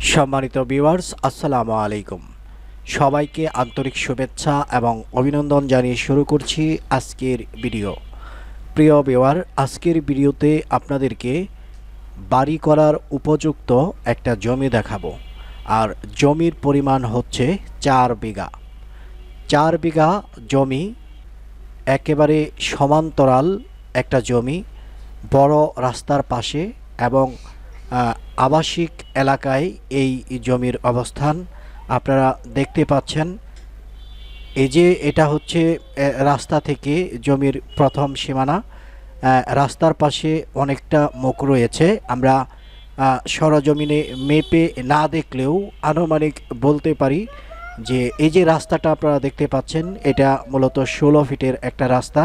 সম্মানিত ভিউয়ার্স আসসালামু আলাইকুম। সবাইকে আন্তরিক শুভেচ্ছা এবং অভিনন্দন জানিয়ে শুরু করছি আজকের ভিডিও প্রিয় ভিউয়ার আজকের ভিডিওতে আপনাদেরকে বাড়ি করার উপযুক্ত একটা জমি দেখাবো। আর জমির পরিমাণ হচ্ছে চার বিঘা। চার বিঘা জমি একেবারে সমান্তরাল একটা জমি, বড় রাস্তার পাশে এবং আবাসিক এলাকায় এই জমির অবস্থান আপনারা দেখতে পাচ্ছেন। এই যে এটা হচ্ছে রাস্তা থেকে জমির প্রথম সীমানা। রাস্তার পাশে অনেকটা মুখ রয়েছে। আমরা সরজমিনে মেপে না দেখলেও আনুমানিক বলতে পারি যে এই যে রাস্তাটা আপনারা দেখতে পাচ্ছেন, এটা মূলত ষোলো ফিটের একটা রাস্তা।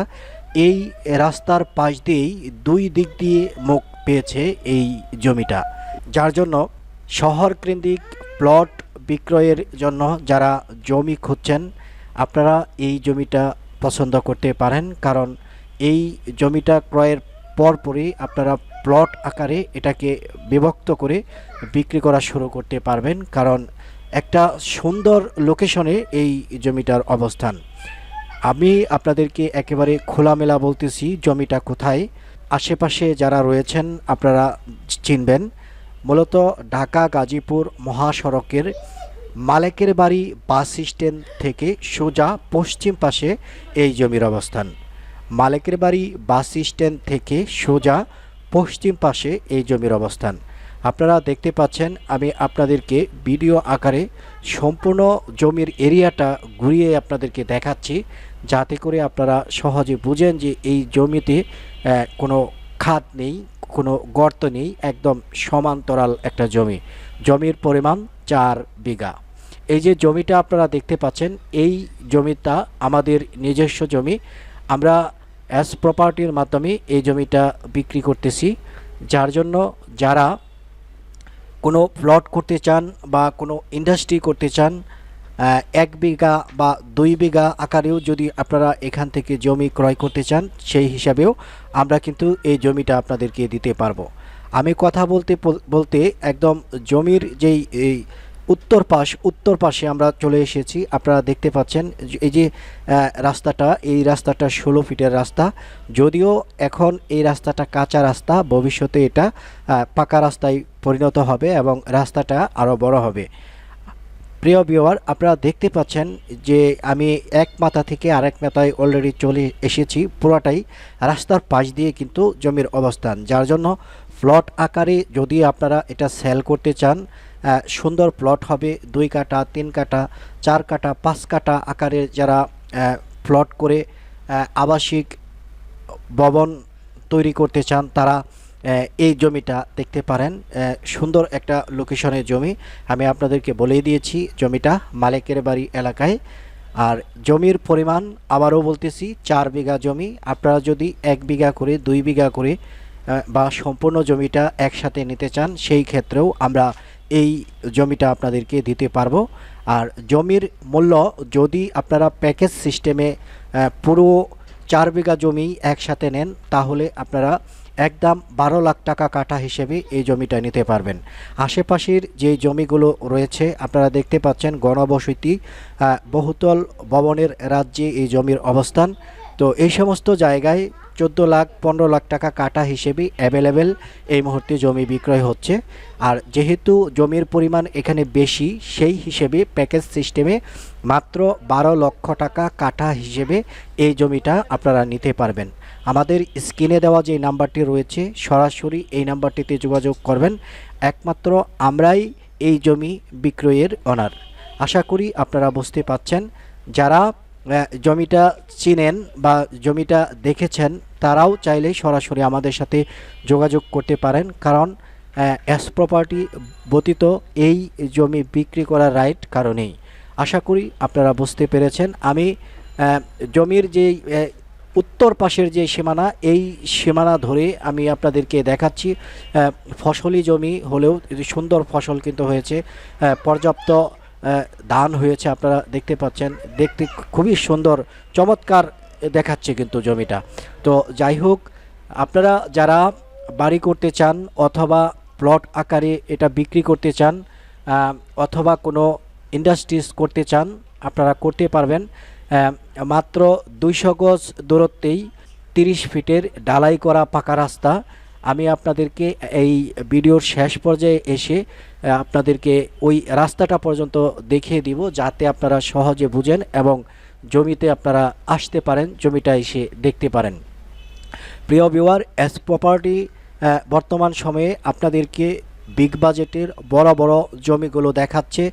এই রাস্তার পাশ দিয়েই দুই দিক দিয়ে মুখ পেয়েছে এই জমিটা। যার জন্য শহর কেন্দ্রিক প্লট বিক্রয়ের জন্য যারা জমি খুঁজছেন, আপনারা এই জমিটা পছন্দ করতে পারেন। কারণ এই জমিটা ক্রয়ের পরপরই আপনারা প্লট আকারে এটাকে বিভক্ত করে বিক্রি করা শুরু করতে পারবেন। কারণ একটা সুন্দর লোকেশনে এই জমিটার অবস্থান। আমি আপনাদেরকে একেবারে খোলামেলা বলতেছি, জমিটা কোথায়, আশেপাশে যারা রয়েছেন আপনারা চিনবেন। মূলত ঢাকা, গাজীপুর মহাসড়কের মালেকের বাড়ি বাস স্ট্যান্ড থেকে সোজা পশ্চিম পাশে এই জমির অবস্থান। মালেকের বাড়ি বাস স্ট্যান্ড থেকে সোজা পশ্চিম পাশে এই জমির অবস্থান। আপনারা দেখতে পাচ্ছেন, আমি আপনাদেরকে ভিডিও আকারে সম্পূর্ণ জমির এরিয়াটা ঘুরিয়ে আপনাদেরকে দেখাচ্ছি, যাতে করে আপনারা সহজে বুঝেন যে এই জমিতে কোনো খাদ নেই কোনো গর্ত নেই, একদম সমান্তরাল একটা জমি। জমির পরিমাণ চার বিঘা। এই যে জমিটা আপনারা দেখতে পাচ্ছেন, এই জমিটা আমাদের নিজস্ব জমি। আমরা অ্যাস প্রপার্টির মাধ্যমে এই জমিটা বিক্রি করতেছি, যার জন্য যারা কোনো প্লট করতে চান বা কোনো ইন্ডাস্ট্রি করতে চান এক বিঘা বা দুই বিঘা আকারেও যদি আপনারা এখান থেকে জমি ক্রয় করতে চান, সেই হিসাবেও আমরা কিন্তু এই জমিটা আপনাদেরকে দিতে পারব। আমি কথা বলতে বল- বলতে একদম জমির যেই, এই উত্তর পাশ, উত্তর পাশে আমরা চলে এসেছি। আপনারা দেখতে পাচ্ছেন এই যে রাস্তাটা, এই রাস্তাটা ষোলো ফিটের রাস্তা। যদিও এখন এই রাস্তাটা কাঁচা রাস্তা, ভবিষ্যতে এটা পাকা রাস্তায় পরিণত হবে এবং রাস্তাটা আরও বড় হবে। প্রিয় ভিওয়ার আপনারা দেখতে পাচ্ছেন যে আমি এক মাথা থেকে আরেক মাথায় অলরেডি চলে এসেছি, পুরোটাই রাস্তার পাশ দিয়ে কিন্তু জমির অবস্থান। যার জন্য প্লট আকারে যদি আপনারা এটা সেল করতে চান সুন্দর প্লট হবে, দুই কাটা তিন কাটা চার কাটা পাঁচ কাটা আকারে যারা প্লট করে আবাসিক ভবন তৈরি করতে চান, তারা এই জমিটা দেখতে পারেন। সুন্দর একটা লোকেশনের জমি। আমি আপনাদেরকে বলেই দিয়েছি, জমিটা মালিকের বাড়ি এলাকায়। আর জমির পরিমাণ আবারও বলতেছি, চার বিঘা জমি। আপনারা যদি এক বিঘা করে, দুই বিঘা করে বা সম্পূর্ণ জমিটা একসাথে নিতে চান, সেই ক্ষেত্রেও আমরা এই জমিটা আপনাদেরকে দিতে পারব। আর জমির মূল্য যদি আপনারা প্যাকেজ সিস্টেমে পুরো চার বিঘা জমি একসাথে নেন, তাহলে আপনারা একদম বারো লাখ টাকা কাঠা হিসেবে এই জমিটা নিতে পারবেন। আশেপাশের যে জমিগুলো রয়েছে, আপনারা দেখতে পাচ্ছেন গণবসতি বহুতল ভবনের রাজ্যে এই জমির অবস্থান। তো এই সমস্ত জায়গায় চোদ্দ লাখ, পনেরো লাখ টাকা কাটা হিসেবে অ্যাভেলেবেল এই মুহূর্তে জমি বিক্রয় হচ্ছে। আর যেহেতু জমির পরিমাণ এখানে বেশি, সেই হিসেবে প্যাকেজ সিস্টেমে মাত্র বারো লক্ষ টাকা কাঠা হিসেবে এই জমিটা আপনারা নিতে পারবেন। আমাদের স্ক্রিনে দেওয়া যে নাম্বারটি রয়েছে, সরাসরি এই নাম্বারটিতে যোগাযোগ করবেন। একমাত্র আমরাই এই জমি বিক্রয়ের অনার আশা করি আপনারা বুঝতে পাচ্ছেন, যারা জমিটা চিনেন বা জমিটা দেখেছেন, তারাও চাইলে সরাসরি আমাদের সাথে যোগাযোগ করতে পারেন। কারণ অ্যাস প্রপার্টি বতিত এই জমি বিক্রি করার রাইট কারণেই আশা করি আপনারা বুঝতে পেরেছেন। আমি জমির যে উত্তর পাশের যে সীমানা, এই সীমানা ধরে আমি আপনাদেরকে দেখাচ্ছি ফসলি জমি হলেও সুন্দর ফসল কিন্তু হয়েছে। পর্যাপ্ত ধান হয়েছে, আপনারা দেখতে পাচ্ছেন। দেখতে খুবই সুন্দর, চমৎকার দেখাচ্ছে কিন্তু জমিটা। তো যাই হোক, আপনারা যারা বাড়ি করতে চান অথবা প্লট আকারে এটা বিক্রি করতে চান অথবা কোনো ইন্ডাস্ট্রিজ করতে চান, আপনারা করতে পারবেন। মাত্র দুইশো গজ দূরত্বেই তিরিশ ফিটের ঢালাই করা পাকা রাস্তা। আমি আপনাদেরকে এই ভিডিওর শেষ পর্যায়ে এসে আপনাদেরকে ওই রাস্তাটা পর্যন্ত দেখিয়ে দিব, যাতে আপনারা সহজে বুঝেন এবং জমিতে আপনারা আসতে পারেন, জমিটা এসে দেখতে পারেন। প্রিয় ভিউয়ার, এস প্রপার্টি বর্তমান সময়ে আপনাদেরকে বিগ বাজেটের বড় বড় জমিগুলো দেখাচ্ছে।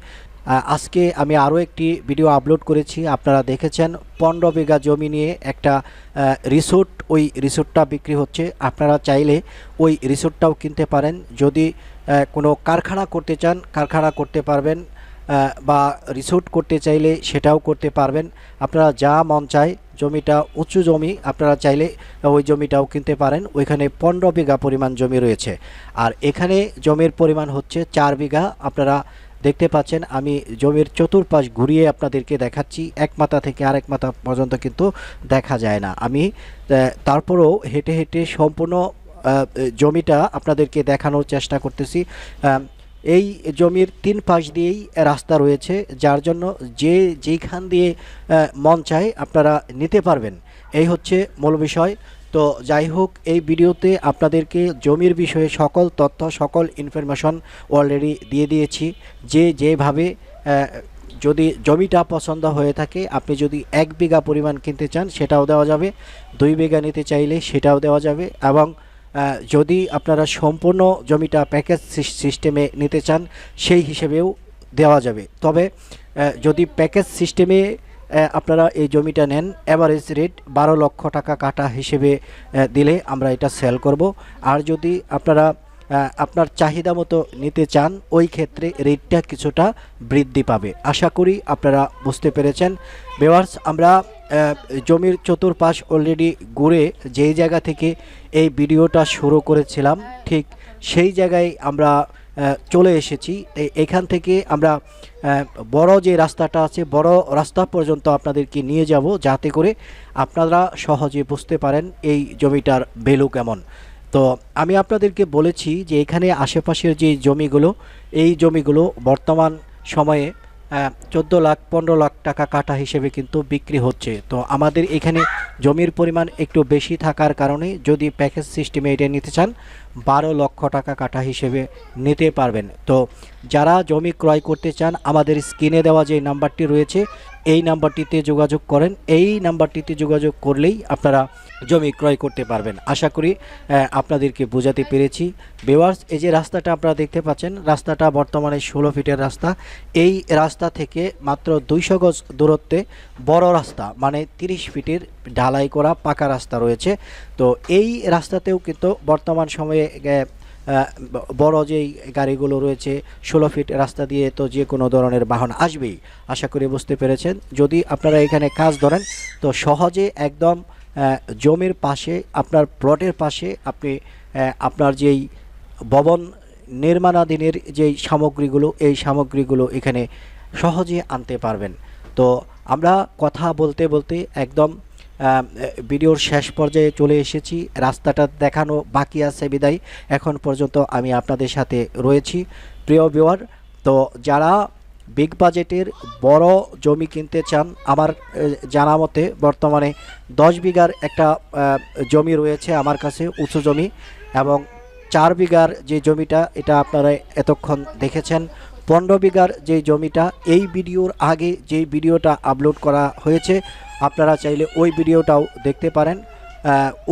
আজকে আমি আরও একটি ভিডিও আপলোড করেছি। আপনারা দেখেছেন, পনেরো বিঘা জমি নিয়ে একটা রিসোর্ট ওই রিসোর্টটা বিক্রি হচ্ছে। আপনারা চাইলে ওই রিসোর্টটাও কিনতে পারেন। যদি কোনো কারখানা করতে চান, কারখানা করতে পারবেন বা রিসোর্ট করতে চাইলে সেটাও করতে পারবেন। আপনারা যা মন চায়, জমিটা উঁচু জমি, আপনারা চাইলে ওই জমিটাও কিনতে পারেন। ওইখানে পনেরো বিঘা পরিমাণ জমি রয়েছে। আর এখানে জমির পরিমাণ হচ্ছে চার বিঘা। আপনারা দেখতে পাচ্ছেন, আমি জমির চতুর্পাশ ঘুরিয়ে আপনাদেরকে দেখাচ্ছি। এক মাথা থেকে আরেক মাথা পর্যন্ত কিন্তু দেখা যায় না। আমি তারপরেও হেঁটে হেঁটে সম্পূর্ণ জমিটা আপনাদেরকে দেখানোর চেষ্টা করতেছি। এই জমির তিন পাশ দিয়েই রাস্তা রয়েছে, যার জন্য যে যেইখান দিয়ে মন চায় আপনারা নিতে পারবেন। এই হচ্ছে মূল বিষয়। তো যাই হোক, এই ভিডিওতে আপনাদেরকে জমির বিষয়ে সকল তথ্য, সকল ইনফরমেশন অলরেডি দিয়ে দিয়েছি। যে যেভাবে যদি জমিটা পছন্দ হয়ে থাকে, আপনি যদি এক বিঘা পরিমাণ কিনতে চান, সেটাও দেওয়া যাবে। দুই বিঘা নিতে চাইলে সেটাও দেওয়া যাবে এবং যদি আপনারা সম্পূর্ণ জমিটা প্যাকেজ সিস্টেমে নিতে চান, সেই হিসেবেও দেওয়া যাবে। তবে যদি প্যাকেজ সিস্টেমে আপনারা এই জমিটা নেন অ্যাভারেজ রেট বারো লক্ষ টাকা কাটা হিসেবে দিলে আমরা এটা সেল করব। আর যদি আপনারা আপনার চাহিদা মতো নিতে চান, ওই ক্ষেত্রে রেটটা কিছুটা বৃদ্ধি পাবে। আশা করি আপনারা বুঝতে পেরেছেন। বেওয়ার্স আমরা জমির চতুর্পাশ অলরেডি ঘুরে যেই জায়গা থেকে এই ভিডিওটা শুরু করেছিলাম, ঠিক সেই জায়গায় আমরা চলে এসেছি। এখান থেকে আমরা বড় যে রাস্তাটা আছে, বড় রাস্তা পর্যন্ত আপনাদেরকে নিয়ে যাব যাতে করে আপনারা সহজে বুঝতে পারেন এই জমিটার ভ্যালু কেমন। তো আমি আপনাদেরকে বলেছি যে এখানে আশেপাশের যে জমিগুলো, এই জমিগুলো বর্তমান সময়ে চোদ্দ লাখ, পনেরো লাখ টাকা কাটা হিসেবে কিন্তু বিক্রি হচ্ছে। তো আমাদের এখানে জমির পরিমাণ একটু বেশি থাকার কারণে যদি প্যাকেজ সিস্টেমে এটা নিতে চান, বারো লক্ষ টাকা কাটা হিসেবে নিতে পারবেন। তো যারা জমি ক্রয় করতে চান, আমাদের স্ক্রিনে দেওয়া যে নাম্বারটি রয়েছে এই নাম্বারটিতে যোগাযোগ করেন। এই নাম্বারটিতে যোগাযোগ করলেই আপনারা জমি ক্রয় করতে পারবেন। আশা করি আপনাদেরকে বোঝাতে পেরেছি। বেওয়ার্স এই যে রাস্তাটা আপনারা দেখতে পাচ্ছেন, রাস্তাটা বর্তমানে ষোলো ফিটের রাস্তা। এই রাস্তা থেকে মাত্র দুইশো গজ দূরত্বে বড় রাস্তা মানে তিরিশ ফিটের ঢালাই করা পাকা রাস্তা রয়েছে। তো এই রাস্তাতেও কিন্তু বর্তমান সময়ে বড় যেই গাড়িগুলো রয়েছে, ষোলো ফিট রাস্তা দিয়ে তো যে কোনো ধরনের বাহন আসবেই। আশা করি বুঝতে পেরেছেন। যদি আপনারা এখানে কাজ ধরেন, তো সহজে একদম জমির পাশে, আপনার প্লটের পাশে আপনি আপনার যেই ভবন নির্মাণাধীনের যেই সামগ্রীগুলো, এই সামগ্রীগুলো এখানে সহজে আনতে পারবেন। তো আমরা কথা বলতে বলতে একদম ভিডিওর শেষ পর্যায়ে চলে এসেছি। রাস্তাটা দেখানো বাকি আছে বিদায়। এখন পর্যন্ত আমি আপনাদের সাথে রয়েছি। প্রিয় ভিউয়ার তো যারা বিগ বাজেটের বড় জমি কিনতে চান, আমার জানা মতে বর্তমানে দশ বিঘার একটা জমি রয়েছে আমার কাছে, উঁচু জমি এবং চার বিঘার যে জমিটা, এটা আপনারা এতক্ষণ দেখেছেন। পনেরো বিঘার যে জমিটা, এই ভিডিওর আগে যেই ভিডিওটা আপলোড করা হয়েছে, আপনারা চাইলে ওই ভিডিওটাও দেখতে পারেন।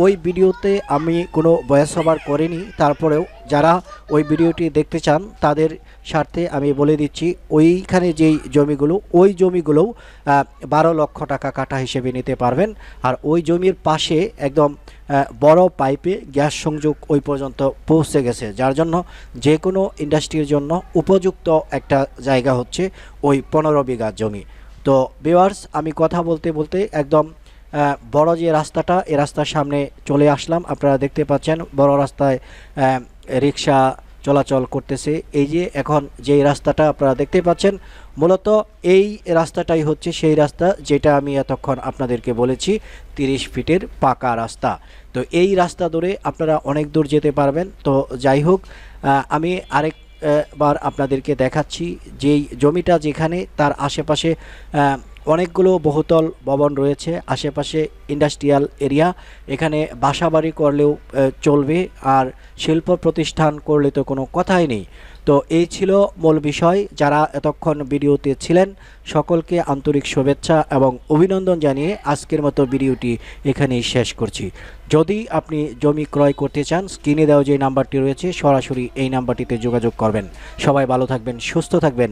ওই ভিডিওতে আমি কোনো বয়স সবার করিনি, তারপরেও যারা ওই ভিডিওটি দেখতে চান, তাদের স্বার্থে আমি বলে দিচ্ছি, ওইখানে যেই জমিগুলো, ওই জমিগুলোও বারো লক্ষ টাকা কাটা হিসেবে নিতে পারবেন। আর ওই জমির পাশে একদম বড় পাইপে গ্যাস সংযোগ ওই পর্যন্ত পৌঁছে গেছে। যার জন্য যে কোনো ইন্ডাস্ট্রির জন্য উপযুক্ত একটা জায়গা হচ্ছে ওই পনেরো বিঘা জমি। তো ভিউয়ার্স আমি কথা বলতে বলতে একদম বড় যে রাস্তাটা, এ রাস্তার সামনে চলে আসলাম। আপনারা দেখতে পাচ্ছেন বড় রাস্তায় রিক্সা চলাচল করতেছে। এই যে এখন যেই রাস্তাটা আপনারা দেখতে পাচ্ছেন, মূলত এই রাস্তাটাই হচ্ছে সেই রাস্তা যেটা আমি এতক্ষণ আপনাদেরকে বলেছি, তিরিশ ফিটের পাকা রাস্তা। তো এই রাস্তা ধরে আপনারা অনেক দূর যেতে পারবেন। তো যাই হোক আমি আরেক বার আপনাদেরকে দেখাচ্ছি, যেই জমিটা যেখানে তার আশেপাশে অনেকগুলো বহুতল ভবন রয়েছে, আশেপাশে ইন্ডাস্ট্রিয়াল এরিয়া। এখানে বাসাবাড়ি করলেও চলবে, আর শিল্প প্রতিষ্ঠান করলে তো কোনো কথাই নেই। তো এই ছিল মূল বিষয়। যারা এতক্ষণ ভিডিওতে ছিলেন, সকলকে আন্তরিক শুভেচ্ছা এবং অভিনন্দন জানিয়ে আজকের মতো ভিডিওটি এখানেই শেষ করছি। যদি আপনি জমি ক্রয় করতে চান, স্ক্রিনে দেওয়া যে নাম্বারটি রয়েছে, সরাসরি এই নাম্বারটিতে যোগাযোগ করবেন। সবাই ভালো থাকবেন, সুস্থ থাকবেন।